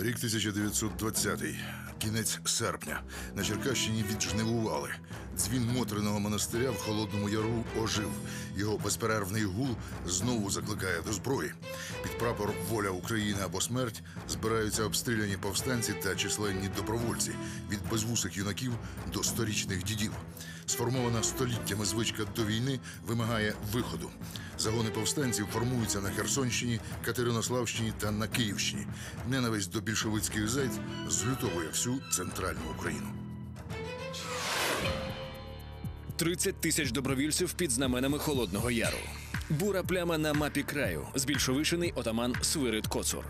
Рік 1920-й, кінець серпня. На Черкащині віджнивували. Дзвін Мотриного монастиря в Холодному Яру ожив. Його безперервний гул знову закликає до зброї. Під прапор Воля України або смерть збираються обстріляні повстанці та численні добровольці від безвусих юнаків до сторічних дідів. Сформована століттями звичка до війни вимагає виходу. Загони повстанців формуються на Херсонщині, Катеринославщині та на Київщині. Ненависть до більшовицьких зайць злютовує всю центральну Україну. 30 тисяч добровільців під знаменами Холодного Яру. Бура пляма на мапі краю. Збільшовишений отаман Свирид Коцур.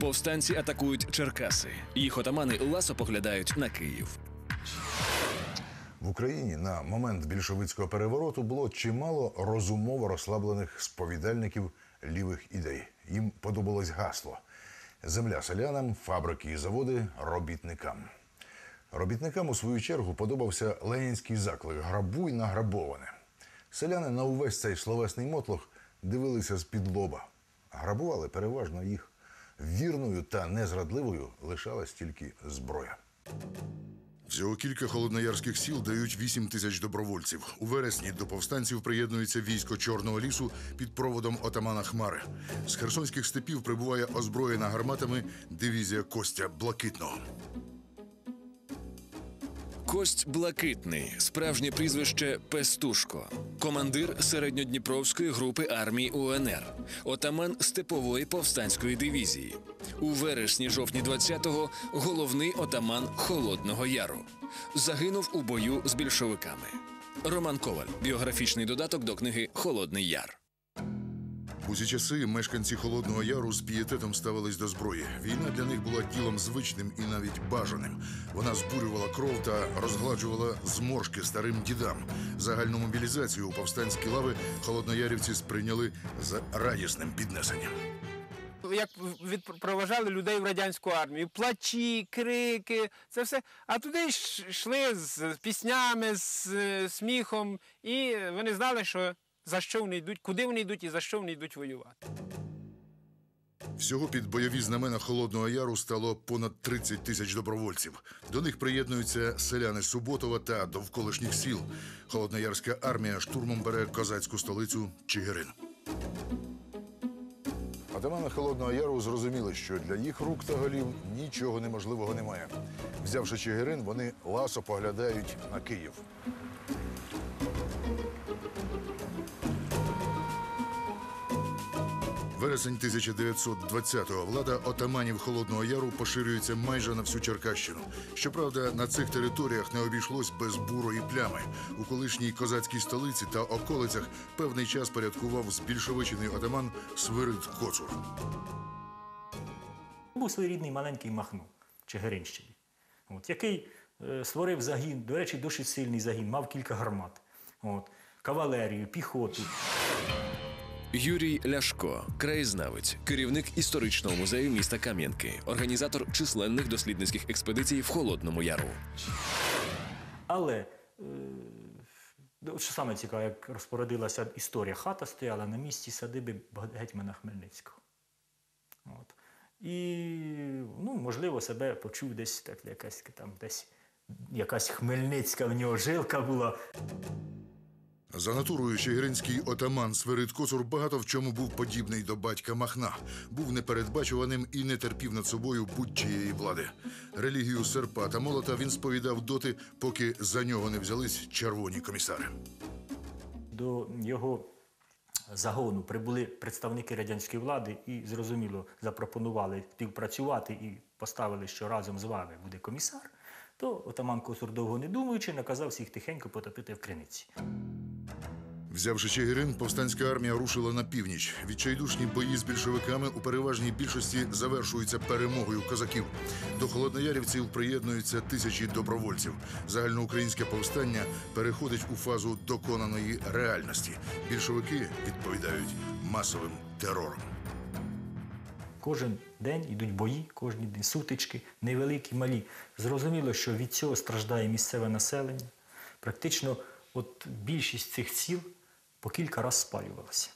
Повстанці атакують Черкаси. Їх отамани ласо поглядають на Київ. В Україні на момент більшовицького перевороту було чимало розумово розслаблених сповідальників лівих ідей. Їм подобалось гасло: земля селянам, фабрики і заводи робітникам. Робітникам у свою чергу подобався ленінський заклик Грабуй награбоване. Селяни на увесь цей словесний мотлох дивилися з-під лоба. Грабували переважно їх. Вірною та незрадливою лишалась тільки зброя. Всього кілька холодноярських сіл дають 8 тисяч добровольців. У вересні до повстанців приєднується військо Чорного лісу під проводом отамана Хмари. З херсонських степів прибуває озброєна гарматами дивізія Костя Блакитного. Кость Блакитний, справжнє прізвище Пестушко, командир середньодніпровської групи армії УНР, отаман степової повстанської дивізії. У вересні-жовтні 20-го головний отаман Холодного Яру. Загинув у бою з більшовиками. Роман Коваль, біографічний додаток до книги Холодний Яр. У ці часи мешканці Холодного Яру з пієтетом ставились до зброї. Війна для них була ділом звичним і навіть бажаним. Вона збурювала кров та розгладжувала зморшки старим дідам. Загальну мобілізацію у повстанські лави холодноярівці сприйняли з радісним піднесенням. як відпроважали людей в радянську армію. Плачі, крики, це все. А туди йшли з піснями, з е, сміхом, і вони знали, що за що вони йдуть, куди вони йдуть і за що вони йдуть воювати. Всього під бойові знамена Холодного Яру стало понад 30 тисяч добровольців. До них приєднуються селяни Суботова та довколишніх сіл. Холодноярська армія штурмом бере козацьку столицю Чигирин. Атамани Холодного Яру зрозуміли, що для їх рук та голів нічого неможливого немає. Взявши Чигирин, вони ласо поглядають на Київ. Вересень 1920-го влада отаманів Холодного Яру поширюється майже на всю Черкащину. Щоправда, на цих територіях не обійшлось без бурої плями. У колишній козацькій столиці та околицях певний час порядкував збільшовичений отаман Свирид Коцур. Був своєрідний маленький Махно Чигиринщині, от, який е, створив загін, до речі, досить сильний загін, мав кілька гармат. От, кавалерію, піхоту. Юрій Ляшко, краєзнавець, керівник історичного музею міста Кам'янки, організатор численних дослідницьких експедицій в Холодному Яру. Але е, що саме цікаве, як розпорядилася історія, хата стояла на місці садиби гетьмана Хмельницького. От. І, ну, можливо, себе почув десь так, якась там десь якась хмельницька в нього жилка була. За натурою чигиринський отаман Свирид Коцур багато в чому був подібний до батька Махна. Був непередбачуваним і не терпів над собою будь-чиєї влади. Релігію серпа та молота він сповідав доти, поки за нього не взялись червоні комісари. До його загону прибули представники радянської влади і, зрозуміло, запропонували співпрацювати і поставили, що разом з вами буде комісар, то отаман Косур, довго не думаючи, наказав всіх тихенько потопити в криниці. Взявши Чигирин, повстанська армія рушила на північ. Відчайдушні бої з більшовиками у переважній більшості завершуються перемогою козаків. До холодноярівців приєднуються тисячі добровольців. Загальноукраїнське повстання переходить у фазу доконаної реальності. Більшовики відповідають масовим терором. Кожен день йдуть бої, кожен день сутички, невеликі, малі. Зрозуміло, що від цього страждає місцеве населення. Практично от більшість цих сіл по кілька разів спалювалися.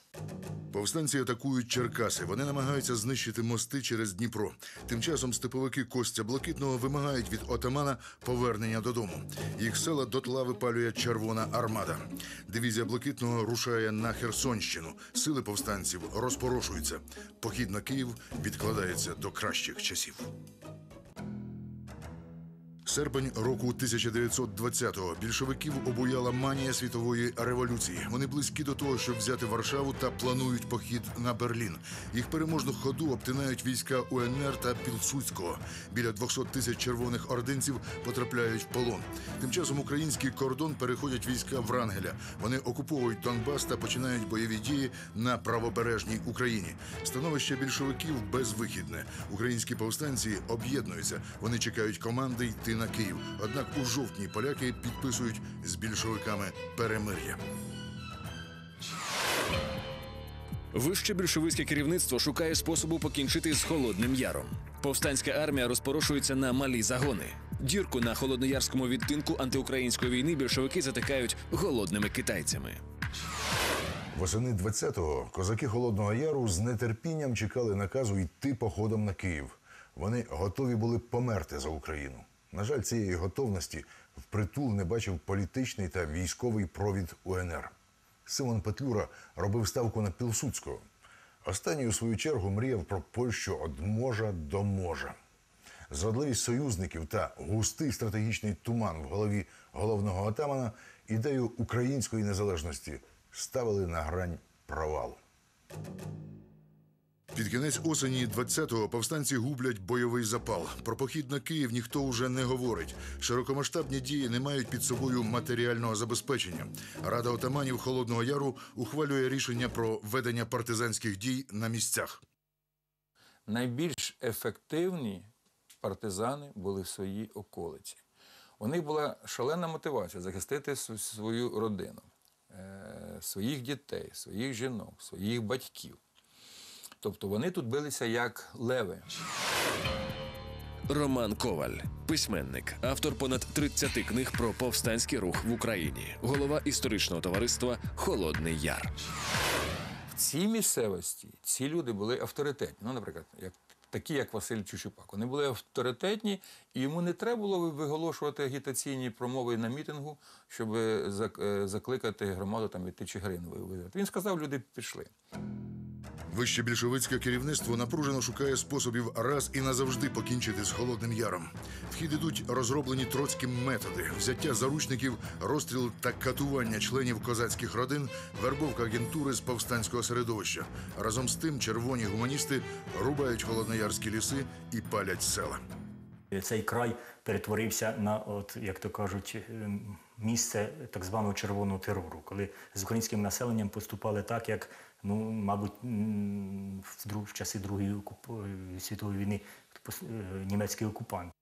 Повстанці атакують Черкаси. Вони намагаються знищити мости через Дніпро. Тим часом степовики Костя Блакитного вимагають від отамана повернення додому. Їх села дотла випалює Червона армада. Дивізія Блакитного рушає на Херсонщину. Сили повстанців розпорошуються. Похід на Київ відкладається до кращих часів. Серпень року 1920-го більшовиків обуяла манія світової революції. Вони близькі до того, щоб взяти Варшаву та планують похід на Берлін. Їх переможну ходу обтинають війська УНР та Пілсудського. Біля 200 тисяч червоних ординців потрапляють в полон. Тим часом український кордон переходять війська Врангеля. Вони окуповують Донбас та починають бойові дії на правобережній Україні. Становище більшовиків безвихідне. Українські повстанці об'єднуються. Вони чекають команди йти на Київ. Однак у жовтні поляки підписують з більшовиками перемир'я. Вище більшовицьке керівництво шукає способу покінчити з Холодним Яром. Повстанська армія розпорошується на малі загони. Дірку на холодноярському відтинку антиукраїнської війни більшовики затикають голодними китайцями. Восени 20-го козаки Холодного Яру з нетерпінням чекали наказу йти походом на Київ. Вони готові були померти за Україну. На жаль, цієї готовності впритул не бачив політичний та військовий провід УНР. Симон Петлюра робив ставку на Пілсудського. Останній у свою чергу мріяв про Польщу від можа до можа. Зрадливість союзників та густий стратегічний туман в голові головного отамана ідею української незалежності ставили на грань провалу. Під кінець осені 20-го повстанці гублять бойовий запал. Про похід на Київ ніхто уже не говорить. Широкомасштабні дії не мають під собою матеріального забезпечення. Рада отаманів Холодного Яру ухвалює рішення про ведення партизанських дій на місцях. найбільш ефективні партизани були в своїй околиці. У них була шалена мотивація захистити свою родину, е, своїх дітей, своїх жінок, своїх батьків. Тобто вони тут билися як леви. Роман Коваль, письменник, автор понад 30 книг про повстанський рух в Україні, голова історичного товариства Холодний Яр. В цій місцевості ці люди були авторитетні. Ну, наприклад, як, такі, як Василь Чучупак. Вони були авторитетні, і йому не треба було виголошувати агітаційні промови на мітингу, щоб е, закликати громаду там іти Чигирину вивезти. Він сказав, люди пішли. Вище більшовицьке керівництво напружено шукає способів раз і назавжди покінчити з Холодним Яром. В хід ідуть розроблені троцьким методи: взяття заручників, розстріл та катування членів козацьких родин, вербовка агентури з повстанського середовища. Разом з тим червоні гуманісти рубають холодноярські ліси і палять села. Цей край перетворився на, от, як то кажуть, ем, місце так званого червоного терору, коли з українським населенням поступали так, як, ну, мабуть, в, друг, в часи Другої окуп- е, світової війни е, німецький окупант.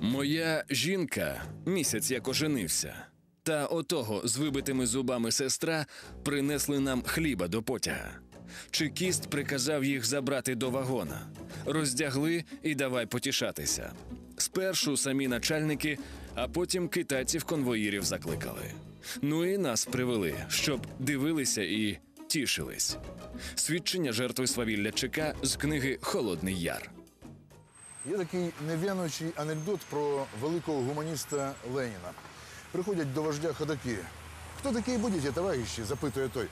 Моя жінка місяць як оженився. Та отого з вибитими зубами сестра принесли нам хліба до потяга. Чекіст приказав їх забрати до вагона. Роздягли і давай потішатися. Спершу самі начальники, а потім китайців-конвоїрів закликали. Ну і нас привели, щоб дивилися і тішились. Свідчення жертви свавілля ЧК з книги Холодний Яр. Є такий нев'яночий анекдот про великого гуманіста Леніна. Приходять до вождя ходаки. Хто такі будете, товариші? запитує той.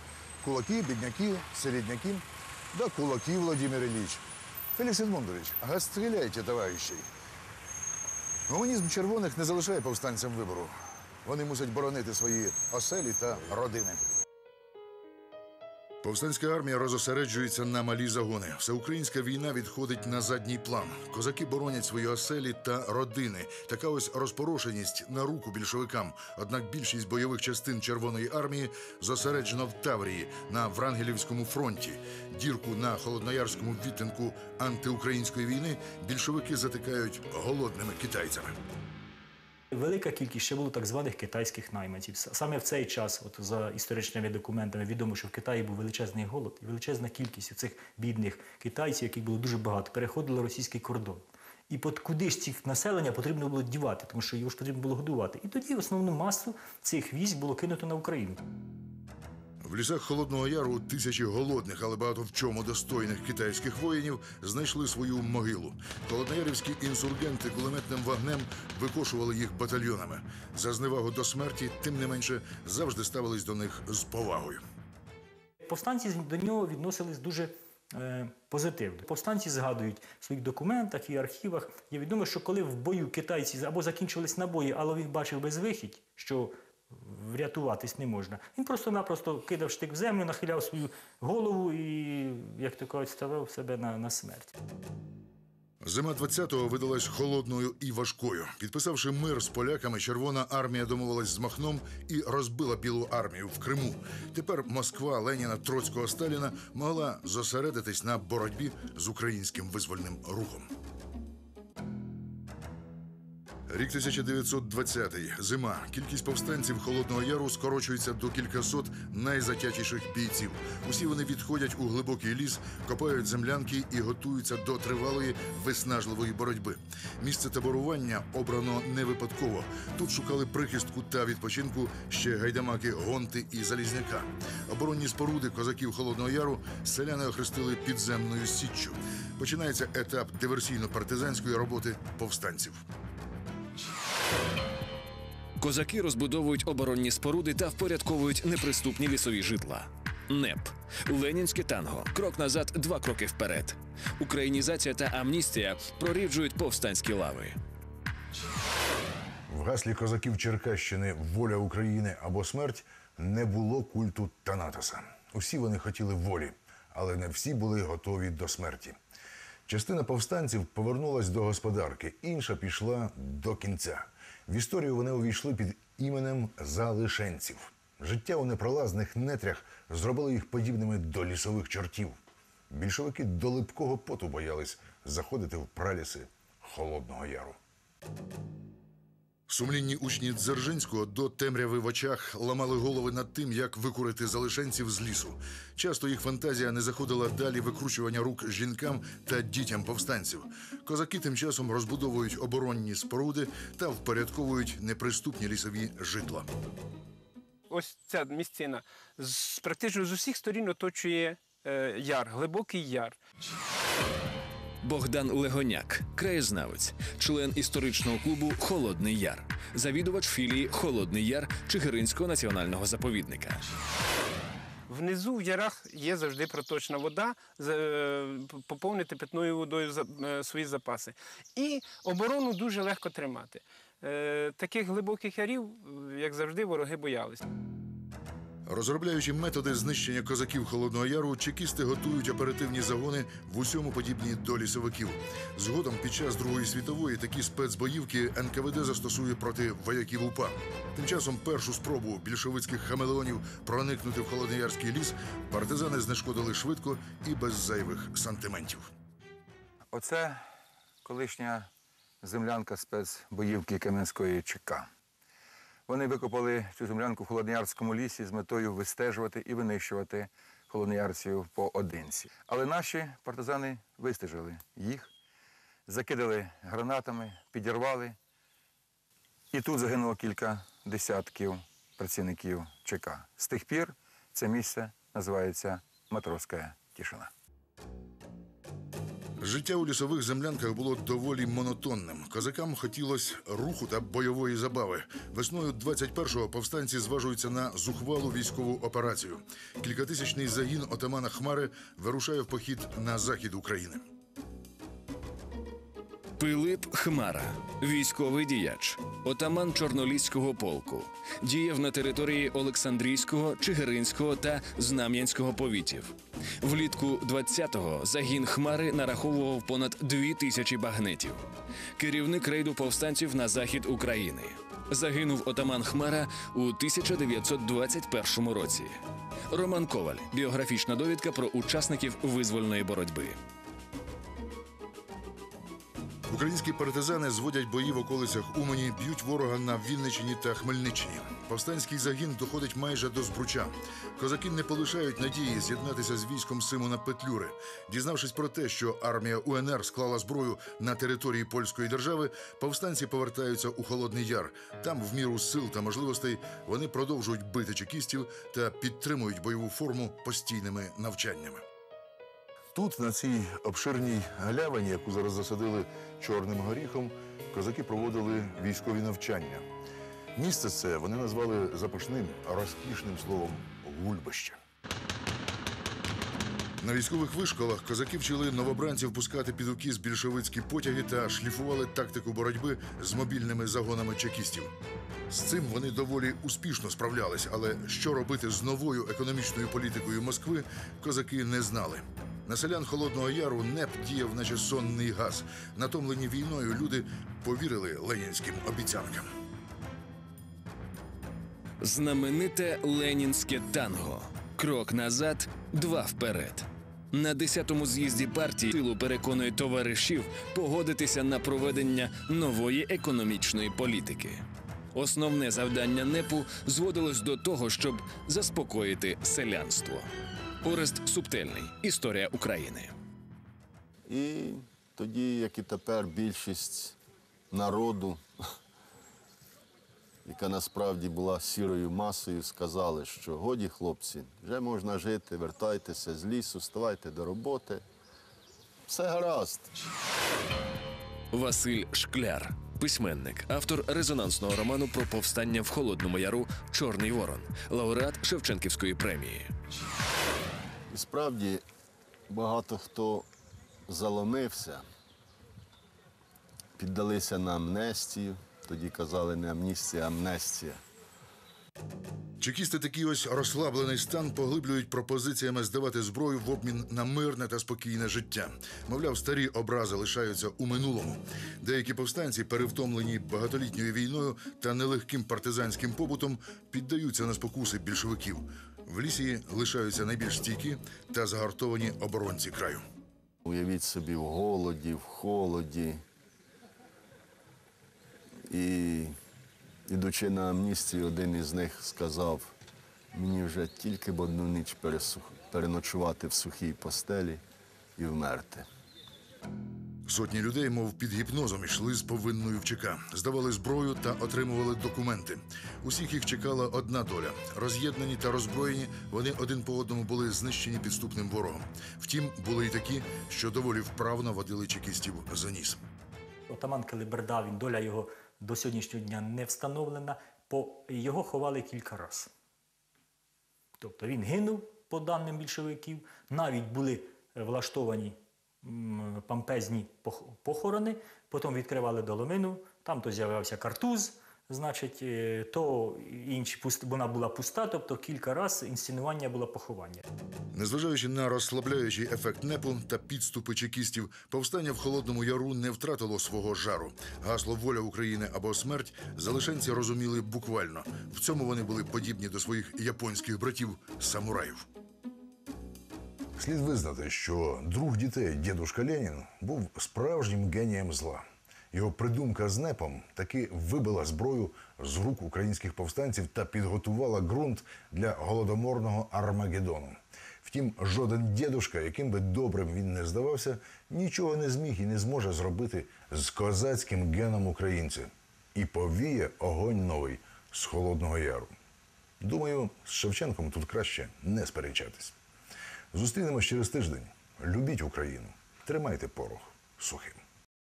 Кулаки, бідняки, середняки. Да кулаки, Владимир Ильич. Фелікс Едмундович, ага, стріляйте, товариші. Гуманізм червоних не залишає повстанцям вибору. Вони мусять боронити свої оселі та родини. Повстанська армія розосереджується на малі загони. Всеукраїнська війна відходить на задній план. Козаки боронять свої оселі та родини. Така ось розпорошеність на руку більшовикам. Однак більшість бойових частин Червоної армії зосереджено в Таврії на Врангелівському фронті. Дірку на холодноярському відтинку антиукраїнської війни більшовики затикають голодними китайцями. Велика кількість ще було так званих китайських найманців. Саме в цей час, от за історичними документами, відомо, що в Китаї був величезний голод, і величезна кількість цих бідних китайців, яких було дуже багато, переходили російський кордон. І от куди ж цих населення потрібно було дівати, тому що його ж потрібно було годувати. І тоді основну масу цих військ було кинуто на Україну. В лісах Холодного Яру тисячі голодних, але багато в чому достойних китайських воїнів знайшли свою могилу. Холодноярівські інсургенти кулеметним вогнем викошували їх батальйонами. За зневагу до смерті, тим не менше, завжди ставились до них з повагою. Повстанці до нього відносились дуже е, позитивно. Повстанці згадують в своїх документах і архівах. Є відомо, що коли в бою китайці або закінчувались набої, але він бачив безвихідь, що врятуватись не можна. Він просто-напросто кидав штик в землю, нахиляв свою голову і, як то кажуть, ставив себе на, на смерть. Зима 20-го видалась холодною і важкою. Підписавши мир з поляками, Червона армія домовилась з Махном і розбила Білу армію в Криму. Тепер Москва Леніна, Троцького, Сталіна могла зосередитись на боротьбі з українським визвольним рухом. Рік 1920-й. Зима. Кількість повстанців Холодного Яру скорочується до кількасот найзатятіших бійців. Усі вони відходять у глибокий ліс, копають землянки і готуються до тривалої виснажливої боротьби. Місце таборування обрано не випадково. Тут шукали прихистку та відпочинку ще гайдамаки Гонти і Залізняка. Оборонні споруди козаків Холодного Яру селяни охрестили підземною січчю. Починається етап диверсійно-партизанської роботи повстанців. Козаки розбудовують оборонні споруди та впорядковують неприступні лісові житла. НЕП Ленінське танго. Крок назад, два кроки вперед. Українізація та амністія проріджують повстанські лави. В гаслі козаків Черкащини Воля України або смерть не було культу Танатоса. Усі вони хотіли волі, але не всі були готові до смерті. Частина повстанців повернулась до господарки, інша пішла до кінця. В історію вони увійшли під іменем залишенців. Життя у непролазних нетрях зробило їх подібними до лісових чортів. Більшовики до липкого поту боялись заходити в праліси Холодного Яру. Сумлінні учні Дзержинського до темряви в очах ламали голови над тим, як викурити залишенців з лісу. Часто їх фантазія не заходила далі викручування рук жінкам та дітям повстанців. Козаки тим часом розбудовують оборонні споруди та впорядковують неприступні лісові житла. Ось ця місцина з, практично з усіх сторін оточує е, яр, глибокий яр. Богдан Легоняк, краєзнавець, член історичного клубу Холодний Яр, завідувач філії Холодний Яр Чигиринського національного заповідника. Внизу в ярах є завжди проточна вода, е, поповнити питною водою е, свої запаси. І оборону дуже легко тримати. Е, Таких глибоких ярів, як завжди, вороги боялися. Розробляючи методи знищення козаків Холодного Яру, чекісти готують оперативні загони в усьому подібні до лісовиків. Згодом під час Другої світової такі спецбоївки НКВД застосує проти вояків УПА. Тим часом першу спробу більшовицьких хамелеонів проникнути в Холодноярський ліс партизани знешкодили швидко і без зайвих сантиментів. Оце колишня землянка спецбоївки Кам'янської ЧК. Вони викопали цю землянку в Холодноярському лісі з метою вистежувати і винищувати холодноярців поодинці. Але наші партизани вистежили їх, закидали гранатами, підірвали. І тут загинуло кілька десятків працівників ЧК. З тих пір це місце називається Матроська Тішина. Життя у лісових землянках було доволі монотонним. Козакам хотілося руху та бойової забави. Весною 21-го повстанці зважуються на зухвалу військову операцію. Кількатисячний загін отамана Хмари вирушає в похід на захід України. Пилип Хмара, військовий діяч, отаман Чорноліського полку, діяв на території Олександрійського, Чигиринського та Знам'янського повітів. Влітку 20-го загін Хмари нараховував понад дві тисячі багнетів. Керівник рейду повстанців на захід України. Загинув отаман Хмара у 1921 році. Роман Коваль. Біографічна довідка про учасників визвольної боротьби. Українські партизани зводять бої в околицях Умані, б'ють ворога на Вінниччині та Хмельниччині. Повстанський загін доходить майже до Збруча. Козаки не полишають надії з'єднатися з військом Симона Петлюри. Дізнавшись про те, що армія УНР склала зброю на території польської держави, повстанці повертаються у Холодний Яр. Там, в міру сил та можливостей, вони продовжують бити чекістів та підтримують бойову форму постійними навчаннями. Тут, на цій обширній галявині, яку зараз засадили чорним горіхом, козаки проводили військові навчання. Місце це вони назвали запашним, розкішним словом гульбище. На військових вишколах козаки вчили новобранців пускати під укіс більшовицькі потяги та шліфували тактику боротьби з мобільними загонами чекістів. З цим вони доволі успішно справлялись, але що робити з новою економічною політикою Москви, козаки не знали. На селян Холодного Яру НЕП діяв, наче сонний газ. Натомлені війною люди повірили ленінським обіцянкам. Знамените ленінське танго. Крок назад, два вперед. На 10-му з'їзді партії силу переконує товаришів погодитися на проведення нової економічної політики. Основне завдання НЕПу зводилось до того, щоб заспокоїти селянство. Орест Субтельний. Історія України. І тоді, як і тепер, більшість народу, яка насправді була сірою масою, сказали, що годі, хлопці, вже можна жити, вертайтеся з лісу, ставайте до роботи. Все гаразд. Василь Шкляр, письменник, автор резонансного роману про повстання в Холодному Яру Чорний Ворон, лауреат Шевченківської премії. І справді багато хто заломився, піддалися на амнестію. Тоді казали не амністія, а амнестія. Чекісти такий ось розслаблений стан поглиблюють пропозиціями здавати зброю в обмін на мирне та спокійне життя. Мовляв, старі образи лишаються у минулому. Деякі повстанці, перевтомлені багатолітньою війною та нелегким партизанським побутом, піддаються на спокуси більшовиків. В лісі лишаються найбільш стійкі та загартовані оборонці краю. Уявіть собі в голоді, в холоді. І ідучи на амністію, один із них сказав, мені вже тільки б одну ніч пересух- переночувати в сухій постелі і вмерти. Сотні людей, мов під гіпнозом, йшли з повинною в ЧК, здавали зброю та отримували документи. Усіх їх чекала одна доля. Роз'єднані та роззброєні, вони один по одному були знищені підступним ворогом. Втім, були й такі, що доволі вправно водили чекістів за ніс. Отаман Келеберда, він доля його до сьогоднішнього дня не встановлена, бо його ховали кілька разів. Тобто він гинув, по даним більшовиків, навіть були е, влаштовані пампезні похорони, потім відкривали доломину, там то з'явився картуз, значить, е, то інші вона була пуста, тобто кілька разів інсценування було поховання. Незважаючи на розслабляючий ефект непу та підступи чекістів, повстання в холодному яру не втратило свого жару. Гасло воля України або смерть залишенці розуміли буквально. В цьому вони були подібні до своїх японських братів самураїв. Слід визнати, що друг дітей дідушка Ленін був справжнім генієм зла. Його придумка з непом таки вибила зброю з рук українських повстанців та підготувала ґрунт для голодоморного Армагеддону. Втім, жоден дідушка, яким би добрим він не здавався, нічого не зміг і не зможе зробити з козацьким геном українця. І повіє огонь новий з Холодного Яру. Думаю, з Шевченком тут краще не сперечатись. Зустрінемось через тиждень. Любіть Україну, тримайте порох сухим.